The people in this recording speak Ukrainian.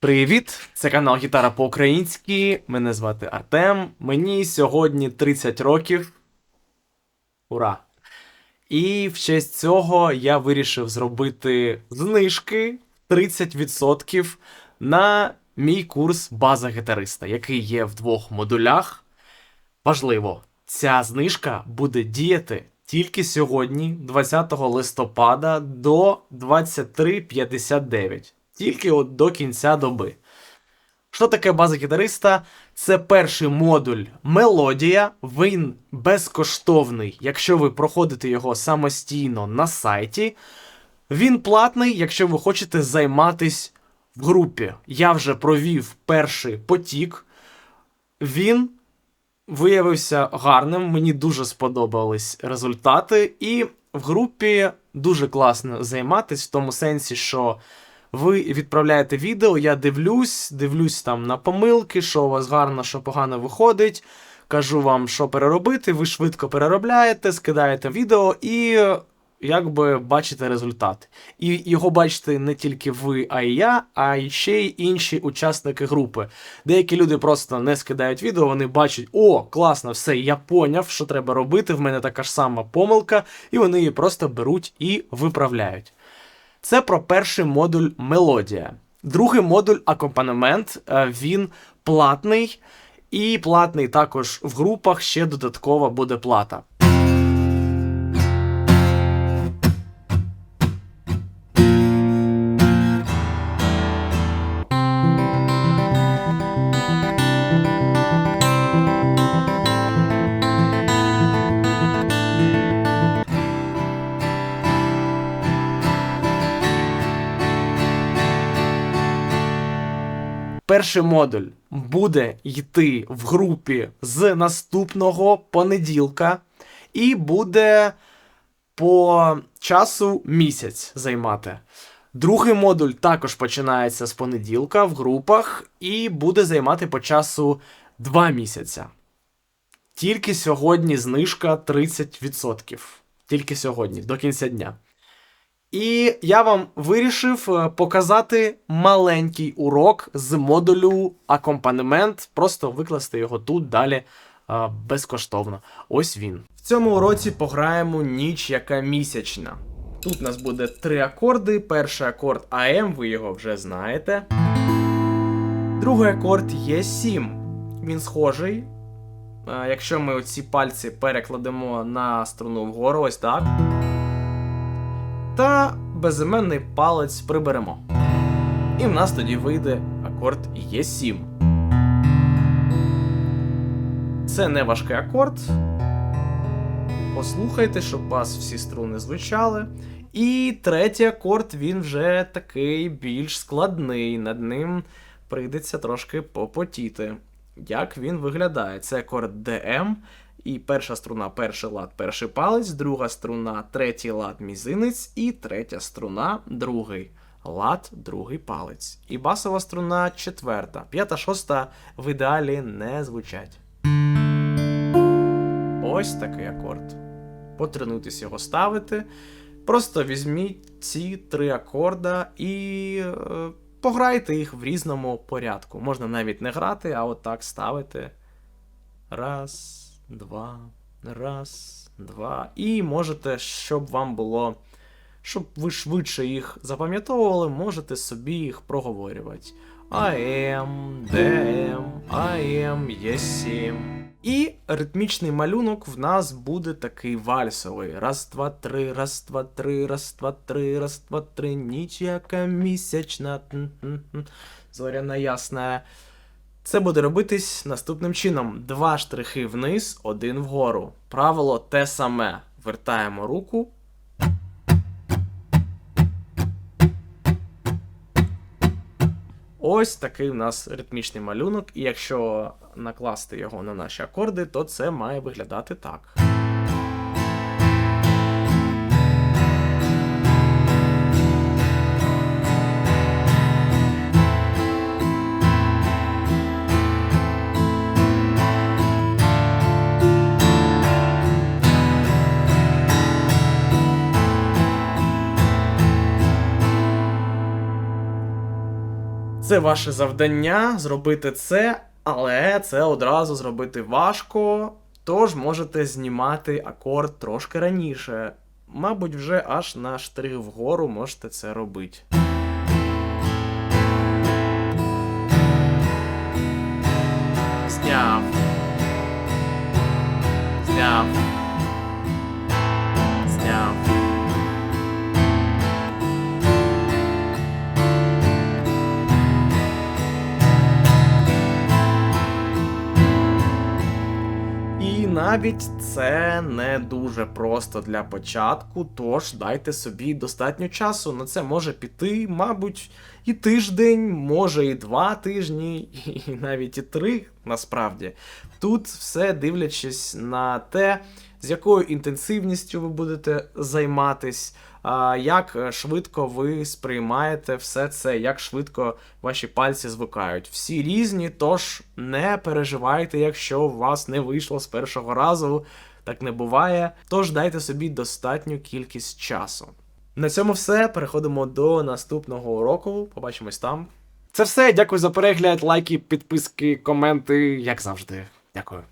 Привіт! Це канал Гітара по-українськи. Мене звати Артем. Мені сьогодні 30 років. Ура! І в честь цього я вирішив зробити знижки 30% на мій курс база гітариста, який є в двох модулях. Важливо, ця знижка буде діяти тільки сьогодні, 20 листопада до 23.59. Тільки от до кінця доби. Що таке база гітариста? Це перший модуль мелодія. Він безкоштовний, якщо ви проходите його самостійно на сайті. Він платний, якщо ви хочете займатись в групі. Я вже провів перший потік. Він виявився гарним, мені дуже сподобались результати, і в групі дуже класно займатись в тому сенсі, що ви відправляєте відео, я дивлюсь, дивлюсь там на помилки, що у вас гарно, що погано виходить. Кажу вам, що переробити, ви швидко переробляєте, скидаєте відео і якби бачите результат. І його бачите не тільки ви, а й я, а й ще й інші учасники групи. Деякі люди просто не скидають відео, вони бачать, о, класно, все, я поняв, що треба робити. В мене така ж сама помилка, і вони її просто беруть і виправляють. Це про перший модуль мелодія. Другий модуль акомпанемент, е, він платний, і платний також в групах ще додаткова буде плата. Перший модуль буде йти в групі з наступного понеділка, і буде по часу місяць займати. Другий модуль також починається з понеділка в групах і буде займати по часу 2 місяця. Тільки сьогодні знижка 30%. Тільки сьогодні, до кінця дня. І я вам вирішив е, показати маленький урок з модулю акомпанемент, просто викласти його тут далі е, безкоштовно. Ось він. В цьому уроці пограємо ніч, яка місячна. Тут у нас буде три акорди. Перший акорд АМ, ви його вже знаєте. Другий акорд є 7. Він схожий. Е, якщо ми оці пальці перекладемо на струну вгору, ось так та безіменний палець приберемо. І в нас тоді вийде акорд Е7. Це не важкий акорд. Послухайте, щоб вас всі струни звучали. І третій акорд, він вже такий більш складний. Над ним прийдеться трошки попотіти. Як він виглядає? Це акорд ДМ. І перша струна, перший лад, перший палець, друга струна, третій лад, мізинець, і третя струна, другий лад, другий палець. І басова струна четверта. П'ята, шоста в ідеалі не звучать. Ось такий акорд. Потренуйтесь його ставити. Просто візьміть ці три акорда і е, пограйте їх в різному порядку. Можна навіть не грати, а отак ставити. Раз два, раз, два. І можете, щоб вам було. Щоб ви швидше їх запам'ятовували, можете собі їх проговорювати. АМ, ДМ, АМ, Є7. І ритмічний малюнок в нас буде такий вальсовий. Раз, два, три, раз, два, три, раз, два, три, раз, два, три, ніч яка місячна. Зоряна ясна. Це буде робитись наступним чином: два штрихи вниз, один вгору. Правило те саме. Вертаємо руку. Ось такий у нас ритмічний малюнок, і якщо накласти його на наші акорди, то це має виглядати так. Це ваше завдання зробити це, але це одразу зробити важко. Тож можете знімати акорд трошки раніше. Мабуть, вже аж на штрих вгору можете це робити. Зняв. Зняв. Навіть це не дуже просто для початку, тож дайте собі достатньо часу. На це може піти, мабуть, і тиждень, може і два тижні, і навіть і три насправді. Тут все дивлячись на те, з якою інтенсивністю ви будете займатись, як е, швидко ви сприймаєте все це, як швидко ваші пальці звикають. Всі різні, тож не переживайте, якщо у вас не вийшло з першого разу. Так не буває. Тож дайте собі достатню кількість часу. На цьому все. Переходимо до наступного уроку. Побачимось там. Це все. Дякую за перегляд, лайки, підписки, коменти, як завжди. Дякую.